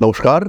নমস্কার,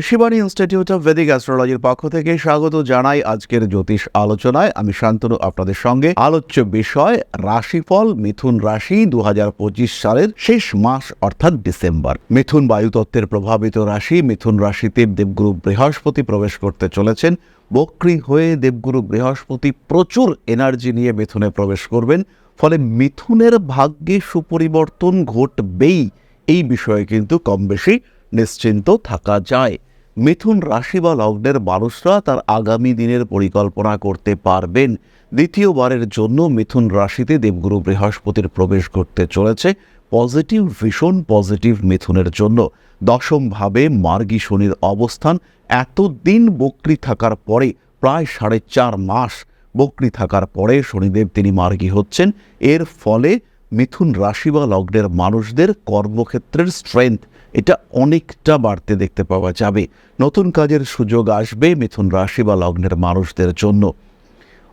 Rishibani institute of বেদিক অ্যাস্ট্রোলজির পক্ষ থেকে স্বাগত জানাই আজকের জ্যোতিষ আলোচনায়। আমি শান্তনু, আপনাদের সঙ্গে আলোচ্য বিষয়, রাশিফল, মিথুন রাশি দুহাজার পঁচিশ সালের শেষ মাস, অর্থাৎ ডিসেম্বর। মিথুন বায়ুতত্ত্বের প্রভাবিত রাশি, মিথুন রাশিতে দেবগুরু বৃহস্পতি প্রবেশ করতে চলেছেন। বক্রী হয়ে দেবগুরু বৃহস্পতি প্রচুর এনার্জি নিয়ে মিথুনে প্রবেশ করবেন। ফলে মিথুনের ভাগ্যে সুপরিবর্তন ঘটবেই, এই বিষয়ে কিন্তু কম বেশি নিশ্চিন্ত থাকা যায়। মিথুন রাশি বা লগ্নের মানুষরা তার আগামী দিনের পরিকল্পনা করতে পারবেন। দ্বিতীয়বারের জন্য মিথুন রাশিতে দেবগুরু বৃহস্পতির প্রবেশ করতে চলেছে। পজিটিভ ভীষণ পজিটিভ মিথুনের জন্য। দশমভাবে মার্গী শনির অবস্থান। এতদিন বক্রি থাকার পরে প্রায় সাড়ে চার মাস বক্রি থাকার পরে শনিদেব তিনি মার্গী হচ্ছেন। এর ফলে মিথুন রাশি বা লগ্নের মানুষদের কর্মক্ষেত্রের স্ট্রেংথ এটা অনেকটা বাড়তে দেখতে পাওয়া যাবে। নতুন কাজের সুযোগ আসবে মিথুন রাশি বা লগ্নের মানুষদের জন্য।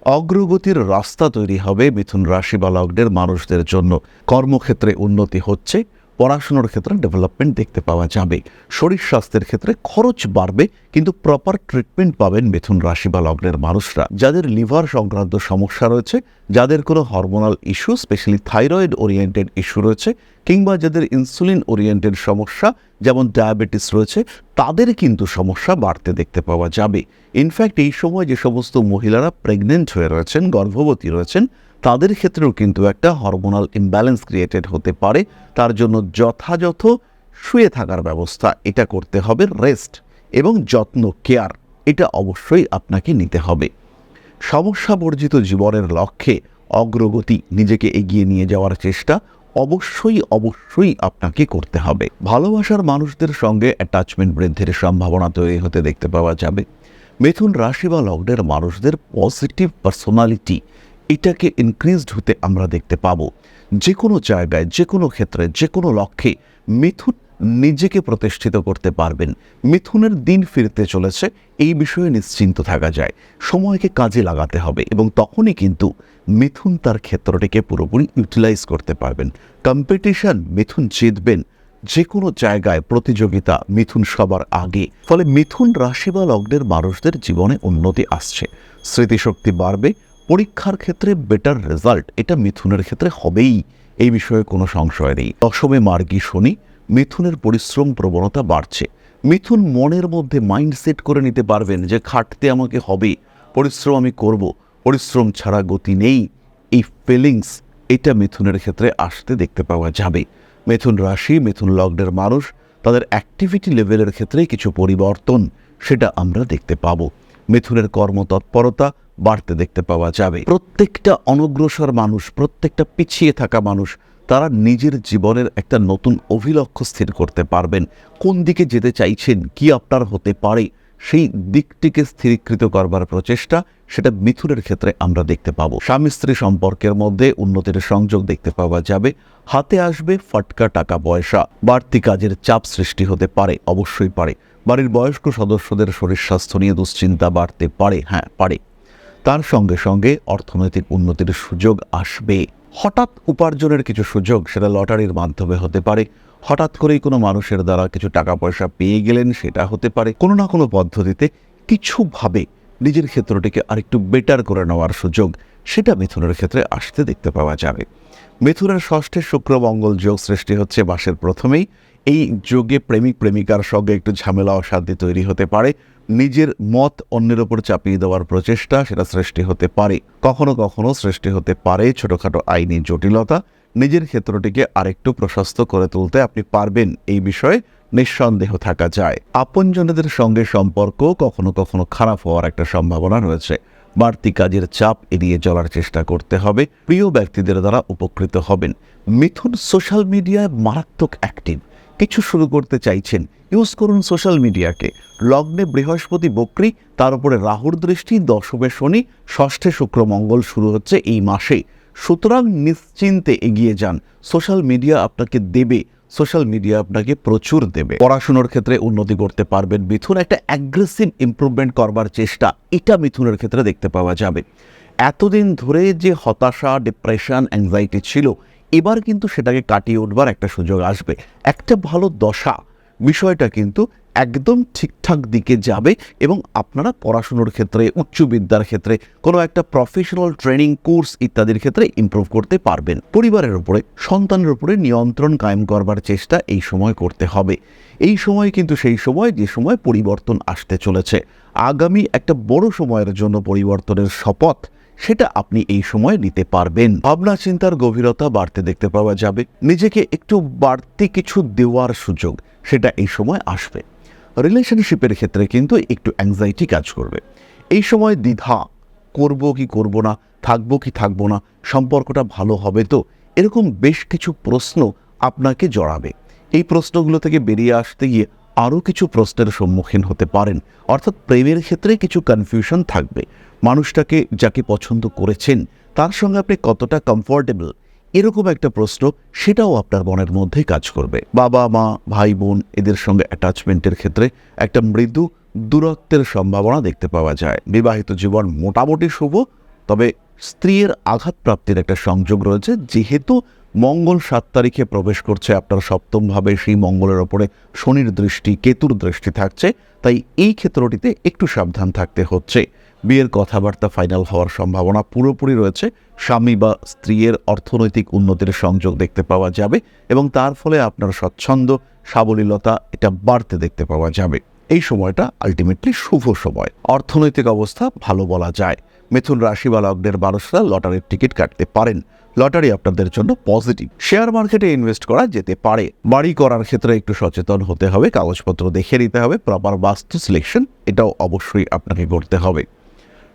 অগ্রগতির রাস্তা তৈরি হবে মিথুন রাশি বা লগ্নের মানুষদের জন্য। কর্মক্ষেত্রে উন্নতি হচ্ছে পড়াশোনার ক্ষেত্রে ডেভেলপমেন্ট দেখতে পাওয়া যাবে। শরীর স্বাস্থ্যের ক্ষেত্রে খরচ বাড়বে, কিন্তু প্রপার ট্রিটমেন্ট পাবেন মিথুন রাশি বা লগ্নের মানুষরা। যাদের লিভার সংক্রান্ত সমস্যা রয়েছে, যাদের কোনো hormonal issue specially thyroid oriented issue রয়েছে, কিংবা যাদের ইনসুলিন ওরিয়েন্টেড সমস্যা, যেমন ডায়াবেটিস রয়েছে, তাদের কিন্তু সমস্যা বাড়তে দেখতে পাওয়া যাবে। ইনফ্যাক্ট এই সময় যে সমস্ত মহিলারা প্রেগনেন্ট হয়ে রয়েছেন, গর্ভবতী রয়েছেন তাদের ক্ষেত্রেও কিন্তু একটা হরমোনাল ইমব্যালেন্স ক্রিয়েটেড হতে পারে। তার জন্য যথাযথ শুয়ে থাকার ব্যবস্থা, এটা করতে হবে রেস্ট এবং যত্ন কেয়ার এটা অবশ্যই আপনাকে নিতে হবে। সমস্যা বর্জিত জীবনের লক্ষ্যে অগ্রগতি, নিজেকে এগিয়ে নিয়ে যাওয়ার চেষ্টা অবশ্যই অবশ্যই আপনাকে করতে হবে। ভালোবাসার মানুষদের সঙ্গে অ্যাটাচমেন্ট বৃদ্ধির সম্ভাবনা তৈরি হতে দেখতে পাওয়া যাবে। মিথুন রাশি বা লগ্নের মানুষদের পজিটিভ পার্সোনালিটি এটাকে ইনক্রিজড হতে আমরা দেখতে পাবো। যে কোনো জায়গায় যে কোনো ক্ষেত্রে যে কোনো লক্ষ্যে মিথুন নিজেকে প্রতিষ্ঠিত করতে পারবেন। মিথুনের দিন ফিরতে চলেছে, এই বিষয়ে নিশ্চিন্ত থাকা যায়। সময়কে কাজে লাগাতে হবে এবং তখনই কিন্তু মিথুন তার ক্ষেত্রটিকে পুরোপুরি ইউটিলাইজ করতে পারবেন। কম্পিটিশন মিথুন জিতবেন যে কোনো জায়গায় প্রতিযোগিতা মিথুন সবার আগে। ফলে মিথুন রাশি বা লগ্নের মানুষদের জীবনে উন্নতি আসছে। স্মৃতিশক্তি বাড়বে পরীক্ষার ক্ষেত্রে বেটার রেজাল্ট এটা মিথুনের ক্ষেত্রে হবেই, এই বিষয়ে কোনো সংশয় নেই। দশমে মার্গী শনি, মিথুনের পরিশ্রম প্রবণতা বাড়ছে। মিথুন মনের মধ্যে মাইন্ডসেট করে নিতে পারবেন যে খাটতে আমাকে হবে, পরিশ্রম আমি করব, পরিশ্রম ছাড়া গতি নেই। এই ফিলিংস এটা মিথুনের ক্ষেত্রে আসতে দেখতে পাওয়া যাবে। মিথুন রাশি, মিথুন লগ্নের মানুষ, তাদের অ্যাক্টিভিটি লেভেলের ক্ষেত্রে কিছু পরিবর্তন, সেটা আমরা দেখতে পাবো। মিথুনের কর্মতৎপরতা বাড়তে দেখতে পাওয়া যাবে। প্রত্যেকটা অনগ্রসর মানুষ, প্রত্যেকটা পিছিয়ে থাকা মানুষ, তারা নিজের জীবনের একটা নতুন অভিলক্ষ্য স্থির করতে পারবেন। কোন দিকে যেতে চাইছেন, কি আপনার হতে পারে, সেই দিকটিকে স্থিরীকৃত করবার প্রচেষ্টা, সেটা মিথুনের ক্ষেত্রে আমরা দেখতে পাবো। স্বামী স্ত্রী সম্পর্কের মধ্যে উন্নতির সংযোগ দেখতে পাওয়া যাবে। হাতে আসবে ফটকা টাকা পয়সা। বাড়তি কাজের চাপ সৃষ্টি হতে পারে, অবশ্যই পারে। বাড়ির বয়স্ক সদস্যদের শরীর স্বাস্থ্য নিয়ে দুশ্চিন্তা বাড়তে পারে হ্যাঁ পারে। তার সঙ্গে সঙ্গে অর্থনৈতিক উন্নতির সুযোগ আসবে। হঠাৎ উপার্জনের কিছু সুযোগ সেটা লটারির মাধ্যমে হতে পারে। হঠাৎ করেই কোনো মানুষের দ্বারা কিছু টাকা পয়সা পেয়ে গেলেন সেটা হতে পারে। কোনো না কোনো পদ্ধতিতে কিছুভাবে নিজের ক্ষেত্রটিকে আরেকটু বেটার করে নেওয়ার সুযোগ সেটা মিথুনের ক্ষেত্রে আসতে দেখতে পাওয়া যাবে। মিথুনের ষষ্ঠে শুক্র মঙ্গল যোগ সৃষ্টি হচ্ছে মাসের প্রথমেই। এই যোগে প্রেমিক প্রেমিকার সঙ্গে একটু ঝামেলা অশান্তি তৈরি হতে পারে। নিজের মত অন্যের ওপর চাপিয়ে দেওয়ার প্রচেষ্টা সেটা সৃষ্টি হতে পারে। কখনো কখনো সৃষ্টি হতে পারে ছোটোখাটো আইনি জটিলতা। নিজের ক্ষেত্রটিকে আরেকটু প্রশস্ত করে তুলতে আপনি পারবেন। এই বিষয়ে নিঃসন্দেহ থাকা যায়। আপনজনদের সঙ্গে সম্পর্ক কখনো কখনো খারাপ হওয়ার একটা সম্ভাবনা রয়েছে। বাড়তি কাজের চাপ এড়িয়ে চলার চেষ্টা করতে হবে। প্রিয় ব্যক্তিদের দ্বারা উপকৃত হবেন। মিথুন সোশ্যাল মিডিয়ায় মারাত্মক অ্যাক্টিভ। কিছু শুরু করতে চাইছেন। ইউজ করুন সোশ্যাল মিডিয়াকে। লগ্নে বৃহস্পতি বক্রী, তার উপরে রাহুর দৃষ্টি, দশমে শনি, ষষ্ঠে শুক্র মঙ্গল শুরু হচ্ছে এই মাসে। সুতরাং নিশ্চিন্তে এগিয়ে যান। সোশ্যাল মিডিয়া আপনাকে দেবে। সোশ্যাল মিডিয়া আপনাকে প্রচুর দেবে। পড়াশুনোর ক্ষেত্রে উন্নতি করতে পারবেন। মিথুন একটা অ্যাগ্রেসিভ ইমপ্রুভমেন্ট করবার চেষ্টা। এটা মিথুনের ক্ষেত্রে দেখতে পাওয়া যাবে। এতদিন ধরে যে হতাশা ডিপ্রেশন অ্যাংজাইটি ছিল এবার কিন্তু সেটাকে কাটিয়ে উঠবার একটা সুযোগ আসবে। একটা ভালো দশা বিষয়টা কিন্তু একদম ঠিকঠাক দিকে যাবে এবং আপনারা পড়াশুনোর ক্ষেত্রে, উচ্চ বিদ্যার ক্ষেত্রে, কোনো একটা প্রফেশনাল ট্রেনিং কোর্স ইত্যাদির ক্ষেত্রে ইমপ্রুভ করতে পারবেন। পরিবারের উপরে, সন্তানের উপরে নিয়ন্ত্রণ কায়েম করবার চেষ্টা এই সময় করতে হবে। এই সময় কিন্তু সেই সময়, যে সময় পরিবর্তন আসতে চলেছে। আগামী একটা বড় সময়ের জন্য পরিবর্তনের শপথ সেটা আপনি এই সময় নিতে পারবেন। ভাবনা চিন্তার গভীরতা বাড়তে দেখতে পাওয়া যাবে। নিজেকে একটু বাড়তি কিছু দেওয়ার সুযোগ, সেটা এই সময় আসবে। রিলেশনশিপের ক্ষেত্রে কিন্তু একটু অ্যাংজাইটি কাজ করবে। এই সময় দ্বিধা, করব কি করব না, থাকব কি থাকব না, সম্পর্কটা ভালো হবে তো, এরকম বেশ কিছু প্রশ্ন আপনাকে জড়াবে। এই প্রশ্নগুলো থেকে বেরিয়ে আসতে গিয়ে আরও কিছু প্রশ্নের সম্মুখীন হতে পারেন। অর্থাৎ প্রেমের ক্ষেত্রে কিছু কনফিউশন থাকবে। মানুষটাকে যাকে পছন্দ করেছেন, তার সঙ্গে আপনি কতটা কমফোর্টেবল এরকম একটা প্রশ্ন, সেটাও আপনার মনের মধ্যে কাজ করবে। বাবা, মা, ভাই, বোন, এদের সঙ্গে অ্যাটাচমেন্টের ক্ষেত্রে একটা মৃদু দূরত্বের সম্ভাবনা দেখতে পাওয়া যায়। বিবাহিত জীবন মোটামুটি শুভ, তবে স্ত্রীর আঘাতপ্রাপ্তির একটা সংযোগ রয়েছে, যেহেতু মঙ্গল সাত তারিখে প্রবেশ করছে। আপনার সপ্তমভাবে সেই মঙ্গলের ওপরে শনির দৃষ্টি, কেতুর দৃষ্টি থাকছে। তাই এই ক্ষেত্রটিতে একটু সাবধান থাকতে হচ্ছে। বিয়ের কথাবার্তা ফাইনাল হওয়ার সম্ভাবনা পুরোপুরি রয়েছে। স্বামী বা স্ত্রীর অর্থনৈতিক উন্নতির সংযোগ দেখতে পাওয়া যাবে এবং তার ফলে আপনার স্বচ্ছন্দ, সাবলীলতা এটা বাড়তে দেখতে পাওয়া যাবে। এই সময়টা আলটিমেটলি শুভ সময়। অর্থনৈতিক অবস্থা ভালো বলা যায়। মিথুন রাশি বা লগ্নের মানুষরা লটারির টিকিট কাটতে পারেন। লটারি আপনাদের জন্য পজিটিভ। শেয়ার মার্কেটে ইনভেস্ট করা যেতে পারে। বাড়ি করার ক্ষেত্রে একটু সচেতন হতে হবে, কাগজপত্র দেখে নিতে হবে প্রপার বাস্তু সিলেকশন এটাও অবশ্যই আপনাকে করতে হবে।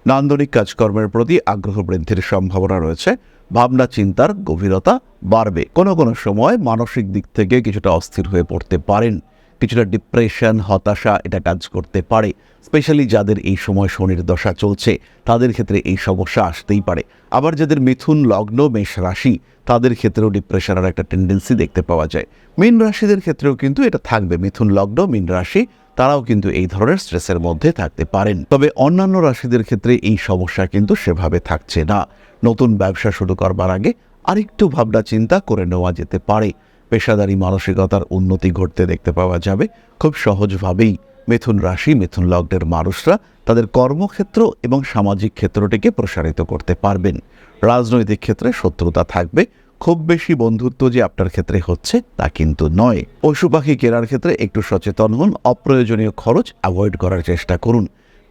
নান্দনিক কাজকর্মের প্রতি আগ্রহ বৃদ্ধির সম্ভাবনা রয়েছে, ভাবনা চিন্তার গভীরতা বাড়বে। কোনো কোনো সময় মানসিক দিক থেকে কিছুটা অস্থির হয়ে পড়তে পারেন। কিছুটা ডিপ্রেশন হতাশা, এটা কাজ করতে পারে। স্পেশালি যাদের এই সময় শনির দশা চলছে, তাদের ক্ষেত্রে এই সমস্যা আসতেই পারে। আবার যাদের মিথুন, লগ্ন, মেষ রাশি, তাদের ক্ষেত্রেও ডিপ্রেশনের একটা টেন্ডেন্সি দেখতে পাওয়া যায়। মীন রাশিদের ক্ষেত্রেও কিন্তু এটা থাকবে। মিথুন, লগ্ন, মীন রাশি, তারাও কিন্তু এই ধরনের স্ট্রেসের মধ্যে থাকতে পারেন। তবে অন্যান্য রাশিদের ক্ষেত্রে এই সমস্যা কিন্তু সেভাবে থাকছে না। নতুন ব্যবসা শুরু করবার আগে আরেকটু ভাবনা চিন্তা করে নেওয়া যেতে পারে। পেশাদারি মানসিকতার উন্নতি ঘটতে দেখতে পাওয়া যাবে। খুব সহজভাবেই মিথুন রাশি, মিথুন লগ্নের মানুষরা তাদের কর্মক্ষেত্র এবং সামাজিক ক্ষেত্রটিকে প্রসারিত করতে পারবেন। রাজনৈতিক ক্ষেত্রে শত্রুতা থাকবে, খুব বেশি বন্ধুত্ব যে আপনার ক্ষেত্রে হচ্ছে তা কিন্তু নয়। পশু পাখি কেনার ক্ষেত্রে একটু সচেতন হন, অপ্রয়োজনীয় খরচ অ্যাভয়েড করার চেষ্টা করুন।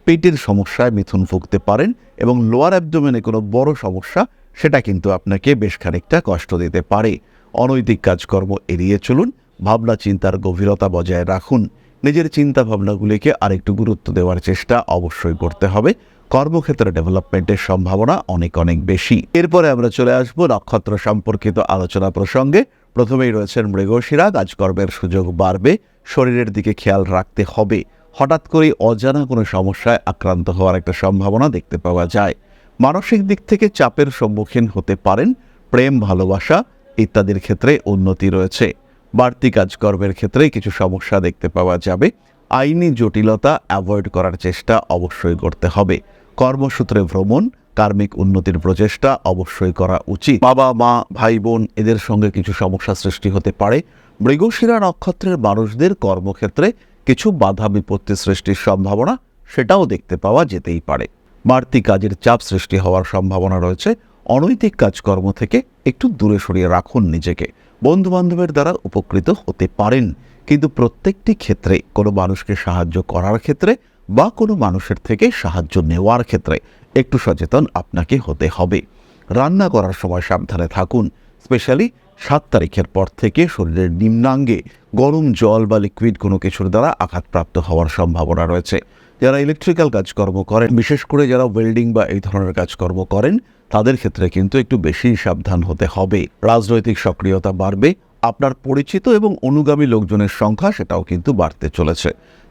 পেটের সমস্যায় মিথুন ভুগতে পারেন এবং লোয়ার অ্যাবডোমেনে কোনো বড় সমস্যা, সেটা কিন্তু আপনাকে বেশ খানিকটা কষ্ট দিতে পারে। অনৈতিক কাজকর্ম এড়িয়ে চলুন ভাবনা চিন্তার গভীরতা বজায় রাখুন। নিজের চিন্তা ভাবনাগুলিকে আরেকটু গুরুত্ব দেওয়ার চেষ্টা অবশ্যই করতে হবে। কর্মক্ষেত্রে ডেভেলপমেন্টের সম্ভাবনা অনেক অনেক বেশি। এরপরে আমরা চলে আসব নক্ষত্র সম্পর্কিত আলোচনা প্রসঙ্গে। প্রথমেই রয়েছেন মৃগশিরা কাজকর্মের সুযোগ বাড়বে, শরীরের দিকে খেয়াল রাখতে হবে। হঠাৎ করেই অজানা কোনো সমস্যায় আক্রান্ত হওয়ার একটা সম্ভাবনা দেখতে পাওয়া যায়। মানসিক দিক থেকে চাপের সম্মুখীন হতে পারেন, প্রেম, ভালোবাসা ইত্যাদির ক্ষেত্রে উন্নতি রয়েছে। বাড়তি কাজকর্মের ক্ষেত্রে কিছু সমস্যা দেখতে পাওয়া যাবে। আইনি জটিলতা অ্যাভয়েড করার চেষ্টা অবশ্যই করতে হবে। কর্মসূত্রে ভ্রমণ, কার্মিক উন্নতির প্রচেষ্টা অবশ্যই করা উচিত। বাবা, মা ভাই বোন এদের সঙ্গে কিছু সমস্যা সৃষ্টি হতে পারে। মৃগশিরা নক্ষত্রের মানুষদের কর্মক্ষেত্রে কিছু বাধা বিপত্তি সৃষ্টির সম্ভাবনা সেটাও দেখতে পাওয়া যেতেই পারে। বাড়তি কাজের চাপ সৃষ্টি হওয়ার সম্ভাবনা রয়েছে। অনৈতিক কাজকর্ম থেকে একটু দূরে সরিয়ে রাখুন নিজেকে। বন্ধু বান্ধবের দ্বারা উপকৃত হতে পারেন। কিন্তু প্রত্যেকটি ক্ষেত্রে কোনো মানুষকে সাহায্য করার ক্ষেত্রে বা কোনো মানুষের থেকে সাহায্য নেওয়ার ক্ষেত্রে একটু সচেতন আপনাকে হতে হবে। রান্না করার সময় সাবধানে থাকুন, স্পেশালি সাত তারিখের পর থেকে শরীরের নিম্নাঙ্গে গরম জল বা লিকুইড কোনো কিছুর দ্বারা আঘাতপ্রাপ্ত হওয়ার সম্ভাবনা রয়েছে। যারা ইলেকট্রিক্যাল কাজকর্ম করেন, বিশেষ করে যারা ওয়েল্ডিং বা এই ধরনের কাজকর্ম করেন তাদের ক্ষেত্রে কিন্তু একটু বেশি সাবধান হতে হবে। রাজনৈতিক সক্রিয়তা বাড়বে, আপনার পরিচিত এবং অনুগামী লোকজনের সংখ্যা সেটাও কিন্তু বাড়তে চলেছে।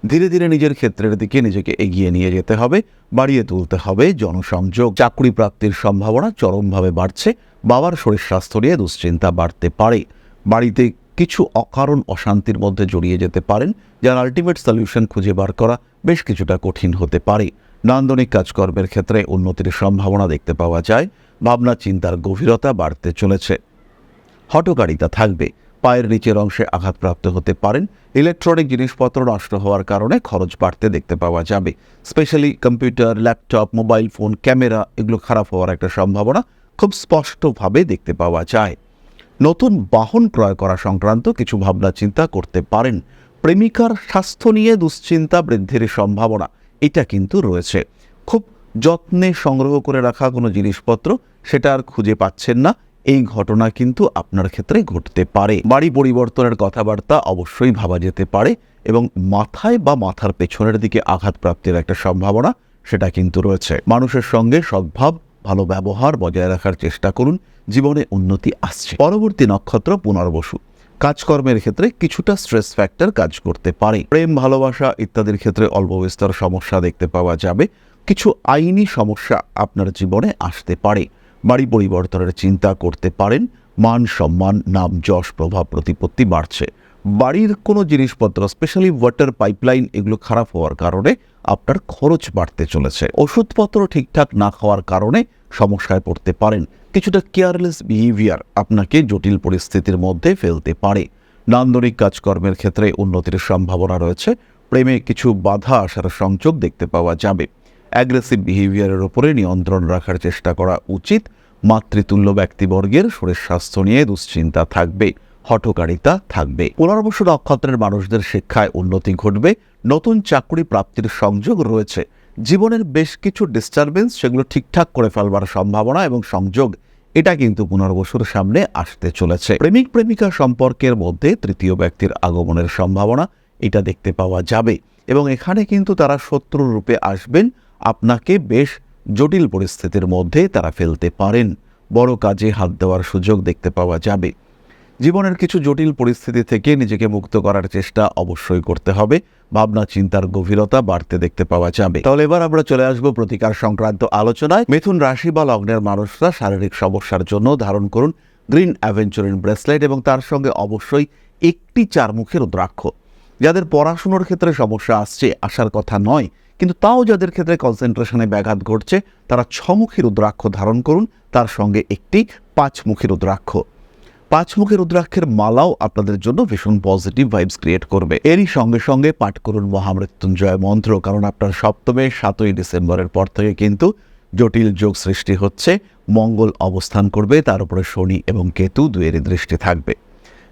ধীরে ধীরে নিজের ক্ষেত্রের দিকে নিজেকে এগিয়ে নিয়ে যেতে হবে, বাড়িয়ে তুলতে হবে জনসংযোগ। চাকরি প্রাপ্তির সম্ভাবনা চরমভাবে বাড়ছে, বাবার শরীর স্বাস্থ্য নিয়ে দুশ্চিন্তা বাড়তে পারে। বাড়িতে কিছু অকারণ অশান্তির মধ্যে জড়িয়ে যেতে পারেন, যার আলটিমেট সলিউশন খুঁজে বার করা বেশ কিছুটা কঠিন হতে পারে। নান্দনিক কাজকর্মের ক্ষেত্রে উন্নতির সম্ভাবনা দেখতে পাওয়া যায়। ভাবনা চিন্তার গভীরতা বাড়তে চলেছে। হটকারিতা থাকবে। পায়ের নিচের অংশে আঘাতপ্রাপ্ত হতে পারেন। ইলেকট্রনিক জিনিসপত্র নষ্ট হওয়ার কারণে খরচ বাড়তে দেখতে পাওয়া যাবে। Specially computer, laptop, mobile phone, camera, এগুলো খারাপ হওয়ার একটা সম্ভাবনা খুব স্পষ্টভাবে দেখতে পাওয়া যায়। নতুন বাহন ক্রয় করা সংক্রান্ত কিছু ভাবনা চিন্তা করতে পারেন। প্রেমিকার স্বাস্থ্য নিয়ে দুশ্চিন্তা বৃদ্ধির সম্ভাবনা। এটা কিন্তু রয়েছে। খুব যত্নে সংগ্রহ করে রাখা কোনো জিনিসপত্র সেটা আর খুঁজে পাচ্ছেন না। এই ঘটনা কিন্তু আপনার ক্ষেত্রে ঘটতে পারে। বাড়ি পরিবর্তনের কথাবার্তা অবশ্যই ভাবা যেতে পারে এবং মাথায় বা মাথার পেছনের দিকে আঘাত প্রাপ্তির একটা সম্ভাবনা সেটা কিন্তু রয়েছে। মানুষের সঙ্গে সদ্ভাব, ভালো ব্যবহার বজায় রাখার চেষ্টা করুন। জীবনে উন্নতি আসছে। পরবর্তী নক্ষত্র পুনর্বসু। কাজকর্মের ক্ষেত্রে কিছুটা স্ট্রেস ফ্যাক্টর কাজ করতে পারে। প্রেম, ভালোবাসা ইত্যাদির ক্ষেত্রে অল্প বিস্তর সমস্যা দেখতে পাওয়া যাবে। কিছু আইনি সমস্যা আপনার জীবনে আসতে পারে। বাড়ি পরিবর্তনের চিন্তা করতে পারেন। মান সম্মান, নাম যশ, প্রভাব, প্রতিপত্তি বাড়ছে। বাড়ির কোনো জিনিসপত্র স্পেশালি ওয়াটার পাইপলাইন এগুলো খারাপ হওয়ার কারণে আপনার খরচ বাড়তে চলেছে। ওষুধপত্র ঠিকঠাক না খাওয়ার কারণে সমস্যায় পড়তে পারেন। কিছুটা কেয়ারলেস বিহেভিয়ার আপনাকে জটিল পরিস্থিতির মধ্যে ফেলতে পারে। নান্দনিক কাজকর্মের ক্ষেত্রে উন্নতির সম্ভাবনা রয়েছে। প্রেমে কিছু বাধা আসার সংযোগ দেখতে পাওয়া যাবে। অ্যাগ্রেসিভ বিহেভিয়ারের ওপরে নিয়ন্ত্রণ রাখার চেষ্টা করা উচিত। মাতৃতুল্য ব্যক্তিবর্গের শরীর স্বাস্থ্য নিয়ে দুশ্চিন্তা থাকবে, হঠকারিতা থাকবে। পুনর্বসু নক্ষত্রের মানুষদের শিক্ষায় উন্নতি ঘটবে। নতুন চাকরি প্রাপ্তির সংযোগ রয়েছে। জীবনের বেশ কিছু ডিস্টারবেন্স সেগুলো ঠিকঠাক করে ফেলবার সম্ভাবনা এবং সংযোগ, এটা কিন্তু পুনর্বসুর সামনে আসতে চলেছে। প্রেমিক প্রেমিকা সম্পর্কের মধ্যে তৃতীয় ব্যক্তির আগমনের সম্ভাবনা, এটা দেখতে পাওয়া যাবে। এবং এখানে কিন্তু তারা শত্রু রূপে আসবেন, আপনাকে বেশ জটিল পরিস্থিতির মধ্যে তারা ফেলতে পারেন। বড় কাজে হাত দেওয়ার সুযোগ দেখতে পাওয়া যাবে। জীবনের কিছু জটিল পরিস্থিতি থেকে নিজেকে মুক্ত করার চেষ্টা অবশ্যই করতে হবে। ভাবনা, চিন্তার গভীরতা বাড়তে দেখতে পাওয়া যাবে। তাহলে এবার আমরা চলে আসব প্রতিকার সংক্রান্ত আলোচনায়। মিথুন রাশি বা লগ্নের মানুষরা শারীরিক সমস্যার জন্য ধারণ করুন গ্রিন অ্যাভেঞ্চারিন ব্রেসলেট এবং তার সঙ্গে অবশ্যই একটি চারমুখের রুদ্রাক্ষ। যাদের পড়াশুনোর ক্ষেত্রে সমস্যা আসছে, আসার কথা নয়, কিন্তু তাও যাদের ক্ষেত্রে কনসেন্ট্রেশনে ব্যাঘাত ঘটছে, তারা ছমুখী রুদ্রাক্ষ ধারণ করুন। তার সঙ্গে একটি পাঁচমুখী রুদ্রাক্ষ। পাঁচমুখী রুদ্রাক্ষের মালাও আপনাদের জন্য ভীষণ পজিটিভ ভাইবস ক্রিয়েট করবে। এরই সঙ্গে সঙ্গে পাঠ করুন মহামৃত্যুঞ্জয় মন্ত্র, কারণ আপনার সপ্তমে সাতই ডিসেম্বরের পর থেকে কিন্তু জটিল যোগ সৃষ্টি হচ্ছে, মঙ্গল অবস্থান করবে, তার উপরে শনি এবং কেতু দুয়েরই দৃষ্টি থাকবে।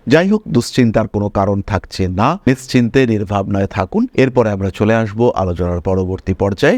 যাই হোক, দুশ্চিন্তার কোনো কারণ থাকছে না, নিশ্চিন্তে, নির্ভাবনায় থাকুন। এরপরে আমরা চলে আসব আলোচনার পরবর্তী পর্যায়ে।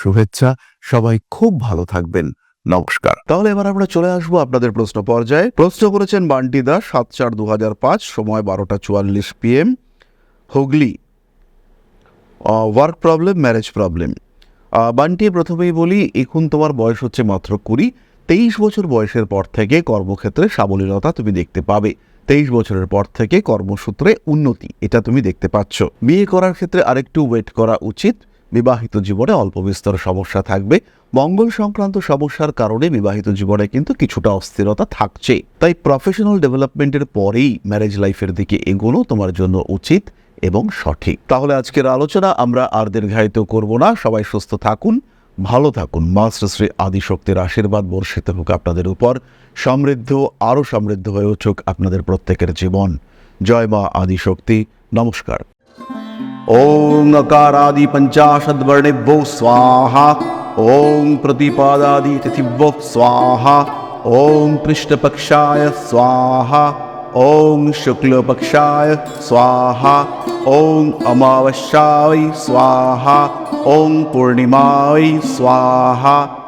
শুভেচ্ছা। সবাই খুব ভালো থাকবেন। নমস্কার। তাহলে এবার আমরা চলে আসব আপনাদের প্রশ্ন পর্যায়ে। প্রশ্ন করেছেন বান্টি দাস, সাত চার দু হাজার পাঁচ, সময় বারোটা চুয়াল্লিশ P M. Hooghly work problem marriage problem Bunty, প্রথমেই বলি, এখন তোমার বয়স হচ্ছে মাত্র কুড়ি। তেইশ বছর বয়সের পর থেকে কর্মক্ষেত্রে সাবলীলতা তুমি দেখতে পাবে। তেইশ বছরের পর থেকে কর্মসূত্রে উন্নতি, এটা তুমি দেখতে পাচ্ছ। বিয়ে করার ক্ষেত্রে আরেকটু ওয়েট করা উচিত। বিবাহিত জীবনে অল্প বিস্তর সমস্যা থাকবে। মঙ্গল সংক্রান্ত সমস্যার কারণে বিবাহিত জীবনে কিন্তু কিছুটা অস্থিরতা থাকছে। তাই প্রফেশনাল ডেভেলপমেন্টের পরেই ম্যারেজ লাইফের দিকে এগোনো তোমার জন্য উচিত এবং সঠিক। তাহলে আজকের আলোচনা আমরা আর দীর্ঘায়িত করব না। সবাই সুস্থ থাকুন, ভালো থাকুন। মা শ্রী শ্রী আদিশক্তির আশীর্বাদ বর্ষিত হোক আপনাদের উপর। সমৃদ্ধ, আরও সমৃদ্ধ হয়ে উঠুক আপনাদের প্রত্যেকের জীবন। জয় মা আদিশক্তি। নমস্কার। ॐ अकारादिपञ्चाशद्वर्णिभ्यो स्वाहा। ॐ प्रतिपादादि तिथिभ्यो स्वाहा। ॐ कृष्णपक्षाय स्वाहा। ॐ शुक्लपक्षाय स्वाहा। ॐ अमावस्यायै स्वाहा। ॐ पूर्णिमायै स्वाहा।